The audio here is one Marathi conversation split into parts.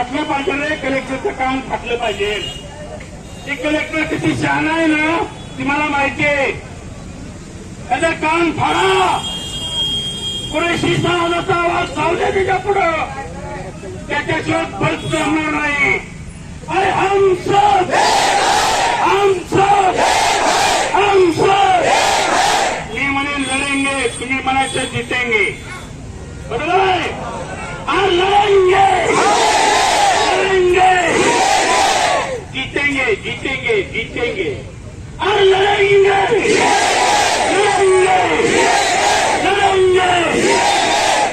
फाटलं पाहिजे रे कलेक्टरचं काम फाटलं पाहिजे. ते कलेक्टर किती शहाणा आहे ना ती मला माहिती आहे. त्याचं काम फाडा. कुरेशी समाजाचा आवाज चावले त्याच्या पुढं. त्याच्याशिवाय परत जमणार नाही. अरे हम हम सब हम सब मी म्हणेन लढेंगे तुम्ही म्हणायचं जितेंगे बरोबर आहे हाँ लड़ेंगे लड़ेंगे जीतेंगे जीतेंगे जीतेंगे और लड़ेंगे लड़ेंगे लड़ेंगे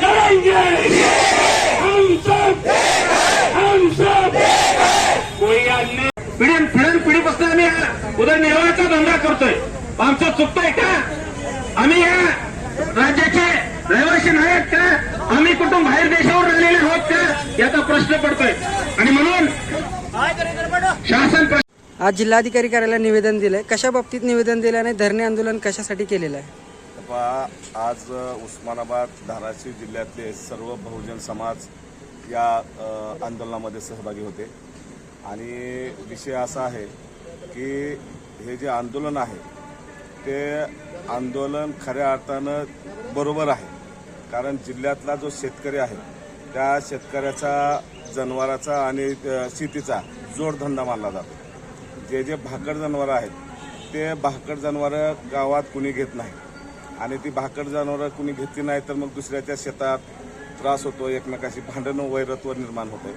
लड़ेंगे हम सब हम सब कोई अन्य पिढी पिढी पिढीपासून आम्ही उदरनिर्वाहाचा धंदा करतोय. आमचं चुकतंय का? आम्ही या राज्याचे रहिवासी नाहीत का? आम्ही कुठून बाहेर देशावर राहिलेले आहोत का? याचा प्रश्न पडतोय. आणि म्हणून शासन आज जिल्हाधिकारी कार्यालयाला निवेदन दिलंय. कशा बाबतीत निवेदन दिलं आणि धरणे आंदोलन कशासाठी केलेलं आहे? आज उस्मानाबाद धाराशिव जिल्ह्यातले सर्व बहुजन समाज या आंदोलनामध्ये सहभागी होते. आणि विषय असा आहे की हे जे आंदोलन आहे ते आंदोलन खऱ्या अर्थानं बरोबर आहे. कारण जिल्ह्यातला जो शेतकरी आहे त्या शेतकऱ्याचा जनावराचा आणि शेतीचा जोडधंदा मानला जातो. जे जे भाकड जनावरं आहेत ते भाकड जनावरं गावात कुणी घेत नाही. आणि ती भाकड जनावरं कुणी घेतली नाही तर मग दुसऱ्याच्या शेतात त्रास होतो एकमेकाशी भांडणं वैरत्व निर्माण होते.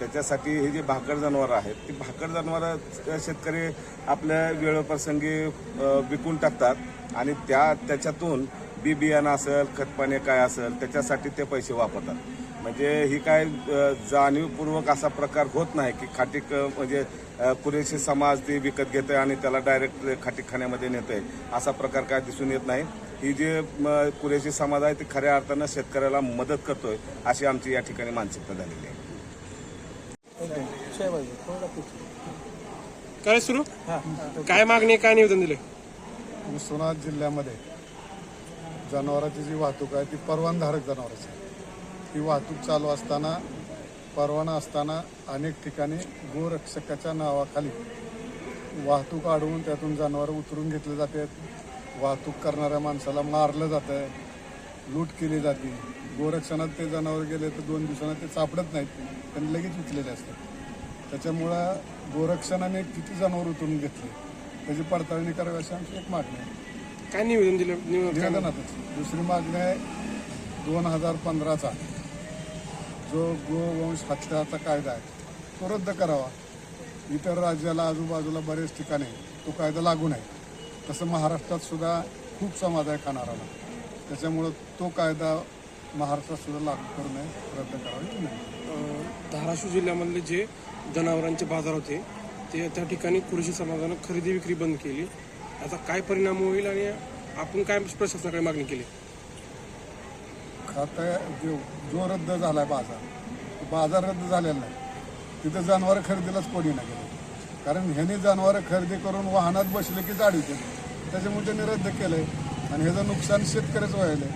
त्याच्यासाठी हे जे भाकड जनावरं आहेत ती भाकड जनावरं शेतकरी आपल्या वेळप्रसंगी विकून टाकतात. आणि त्या त्याच्यातून बी बियाणं असेल खतपाणी काय असेल त्याच्यासाठी ते पैसे वापरतात. म्हणजे ही काय जाणीवपूर्वक असा प्रकार होत नाही की खाटीक म्हणजे कुरेशी समाज ते विकत घेतोय आणि त्याला डायरेक्ट खाटीकखान्यामध्ये नेतोय. असा प्रकार काय दिसून येत नाही. ही जे कुरेशी समाज आहे ती खऱ्या अर्थानं शेतकऱ्याला मदत करतोय अशी आमची या ठिकाणी मानसिकता झालेली आहे. काय सुरू? काय मागणी काय निवेदन दिले उस्मानाबाद जिल्ह्यामध्ये जनावरांची जी वाहतूक आहे ती परवानधारक जनावरांची आहे. ही वाहतूक चालू असताना परवाना असताना अनेक ठिकाणी गोरक्षकाच्या नावाखाली वाहतूक अडवून त्यातून जनावरं उतरून घेतले जाते वाहतूक करणाऱ्या माणसाला मारलं जातं लूट केली जाते. गोरक्षणात ते जनावर गेले तर दोन दिवसांना ते सापडत नाहीत त्यांनी लगेच उचलेले असतात. त्याच्यामुळं गोरक्षणाने किती जनावर उतरून घेतले त्याची पडताळणी करावी अशी आमची एक मागणी आहे. काय निवेदन दिलं? निवेदन निवेदनातच. दुसरी मागणी आहे दोन हजार पंधराचा. जो गोवंश हत्याचा कायदा आहे तो रद्द करावा. इतर राज्याला आजूबाजूला बरेच ठिकाणी तो कायदा लागू नाही तसं महाराष्ट्रात सुद्धा खूप समाज आहे खाणाराला. त्याच्यामुळं तो कायदा महाराष्ट्रात सुद्धा लागू करू नये रद्द करावा नाही. धाराशिव जिल्ह्यामधले जे जनावरांचे बाजार होते ते त्या ठिकाणी कृषी समाजानं खरेदी विक्री बंद केली. याचा काय परिणाम होईल आणि आपण काय प्रशासनाकडे मागणी केली? खातं जो जो रद्द झालाय बाजार तो बाजार रद्द झालेला नाही. तिथं जनावरं खरेदीलाच कोणी नाही गेलं. कारण ह्याने जनावरं खरेदी करून वाहनात बसले की जाडी होते त्याच्यामुळे त्यांनी रद्द केलंय. आणि ह्याचं नुकसान शेतकऱ्याच व्हायलंय.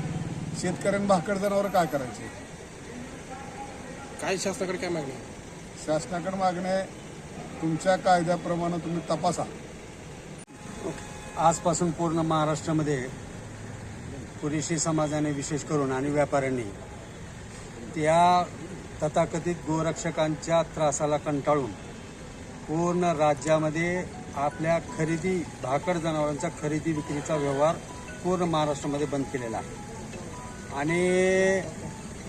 शेतकऱ्यांनी भाकड जनावरं काय करायचे? काय शासनाकडे काय मागणी आहे? शासनाकडे मागणे आहे, तुमच्या कायद्याप्रमाणे तुम्ही तपासा. आजपासून पूर्ण महाराष्ट्रामध्ये पुरेशी समाजाने विशेष करून आणि व्यापाऱ्यांनी त्या तथाकथित गोरक्षकांच्या त्रासाला कंटाळून पूर्ण राज्यामध्ये आपल्या खरेदी भाकड जनावरांचा खरेदी विक्रीचा व्यवहार पूर्ण महाराष्ट्रामध्ये बंद केलेला आहे. आणि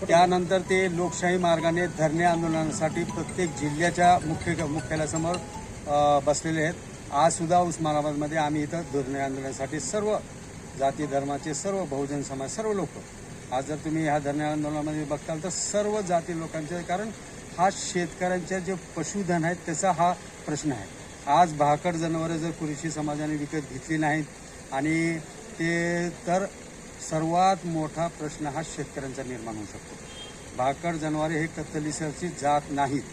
त्यानंतर ते लोकशाही मार्गाने धरणे आंदोलनासाठी प्रत्येक जिल्ह्याच्या मुख्य मुख्यालयासमोर बसलेले आहेत. आजसुद्धा उस्मानाबादमध्ये आम्ही इथं धरणे आंदोलनासाठी सर्व जाती धर्माचे सर्व बहुजन समाज सर्व लोक. आज जर तुम्ही ह्या धरणे आंदोलनामध्ये बघताल तर सर्व जाती लोकांचे कारण हा शेतकऱ्यांच्या जे पशुधन आहेत त्याचा हा प्रश्न आहे. आज भाकड जनावरं जर कुरेशी समाजाने विकत घेतली नाहीत आणि ते तर सर्वात मोठा प्रश्न हा शेतकऱ्यांचा निर्माण होऊ शकतो. भाकड जनावरे हे कत्तलीसरची जात नाहीत.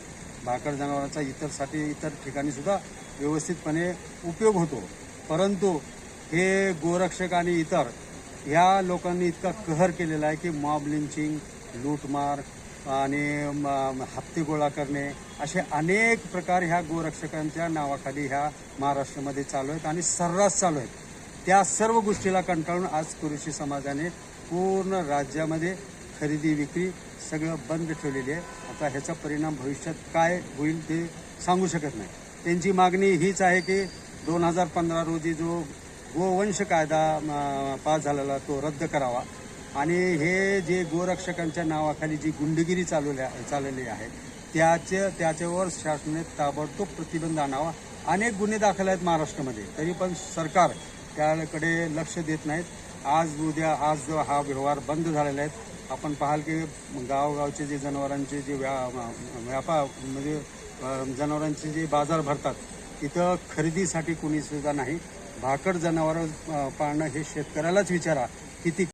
भाकड जनावरांचा इतरसाठी इतर ठिकाणी सुद्धा व्यवस्थितपणे उपयोग होतो. परंतु हे गोरक्षक आणि इतर ह्या लोकांनी इतका कहर केलेला आहे की मॉब लिंचिंग लूटमार आणि हप्ते गोळा करणे असे अनेक प्रकार ह्या गोरक्षकांच्या नावाखाली ह्या महाराष्ट्रामध्ये चालू आहेत आणि सर्रास चालू आहेत. त्या सर्व गोष्टीला कंटाळून आज कुरुशी समाजाने पूर्ण राज्यामध्ये खरेदी विक्री सगळं बंद ठेवलेली आहे. आता ह्याचा परिणाम भविष्यात काय होईल ते सांगू शकत नाही. त्यांची मागणी हीच आहे की दोन हजार पंधरा रोजी जो गोवंश कायदा पास झालेला तो रद्द करावा. आणि हे जे गोरक्षकांच्या नावाखाली जी गुंडगिरी चालवल्या चाललेली आहे त्याचे त्याच्यावर शासनाने ताबडतोब प्रतिबंध आणावा. अनेक गुन्हे दाखल आहेत महाराष्ट्रामध्ये तरी पण सरकार त्याकडे लक्ष देत नाहीत. आज उद्या आज जो हा व्यवहार बंद झालेला आहे आपण पाहाल की गावगावचे जे जनावरांचे जे व्या व्यापार म्हणजे जनावरांचे जे बाजार भरतात तिथं खरेदीसाठी कोणी सुद्धा नाही. भाकड जनावरं पाळणं हे शेतकऱ्यालाच विचारा किती